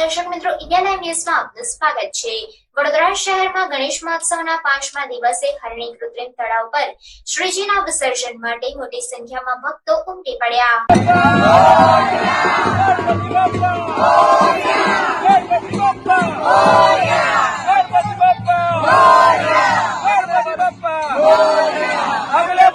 દર્શક મિત્રો ઇન્ડિયા ન્યૂઝમાં આપનું સ્વાગત છે. વડોદરા શહેરમાં ગણેશ મહોત્સવના પાંચમા દિવસે હરણી કૃત્રિમ તળાવ પર શ્રીજીના વિસર્જન માટે મોટી સંખ્યામાં ભક્તો ઉમટી પડ્યા. અગલે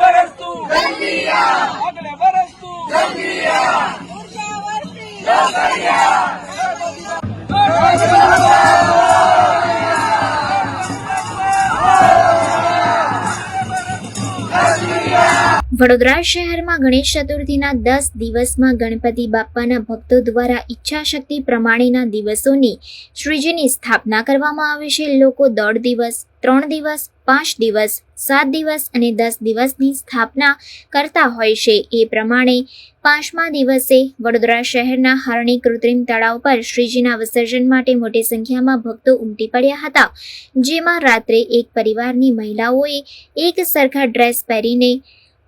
વડોદરા શહેરમાં ગણેશ ચતુર્થીના દસ દિવસમાં ગણપતિ બાપ્પાના ભક્તો દ્વારા ઈચ્છાશક્તિ પ્રમાણેના દિવસોની શ્રીજીની સ્થાપના કરવામાં આવે છે. લોકો દોઢ દિવસ, ત્રણ દિવસ, પાંચ દિવસ, સાત દિવસ અને દસ દિવસની સ્થાપના કરતા હોય છે. એ પ્રમાણે પાંચમા દિવસે વડોદરા શહેરના હરણી કૃત્રિમ તળાવ પર શ્રીજીના વિસર્જન માટે મોટી સંખ્યામાં ભક્તો ઉમટી પડ્યા હતા, જેમાં રાત્રે એક પરિવારની મહિલાઓએ એક સરખા ડ્રેસ પહેરીને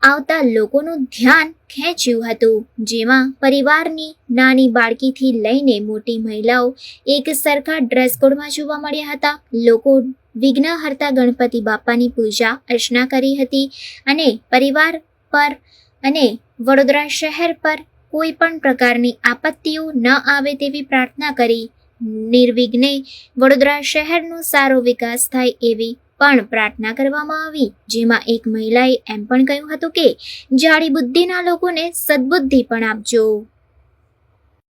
આવતા લોકોનું ધ્યાન ખેંચ્યું હતું, જેમાં પરિવારની નાની બાળકીથી લઈને મોટી મહિલાઓ એક સરખા ડ્રેસ કોડમાં જોવા મળ્યા હતા. લોકો વિઘ્નહર્તા ગણપતિ બાપાની પૂજા અર્ચના કરી હતી અને પરિવાર પર અને વડોદરા શહેર પર કોઈ પણ પ્રકારની આપત્તિઓ ન આવે તેવી પ્રાર્થના કરી. નિર્વિઘ્ને વડોદરા શહેરનો સારો વિકાસ થાય એવી પણ પ્રાર્થના કરવામાં આવી, જેમાં એક મહિલાએ એમ પણ કહ્યું હતું કે, જાડી બુદ્ધિના લોકોને સદબુદ્ધિ પણ આપજો.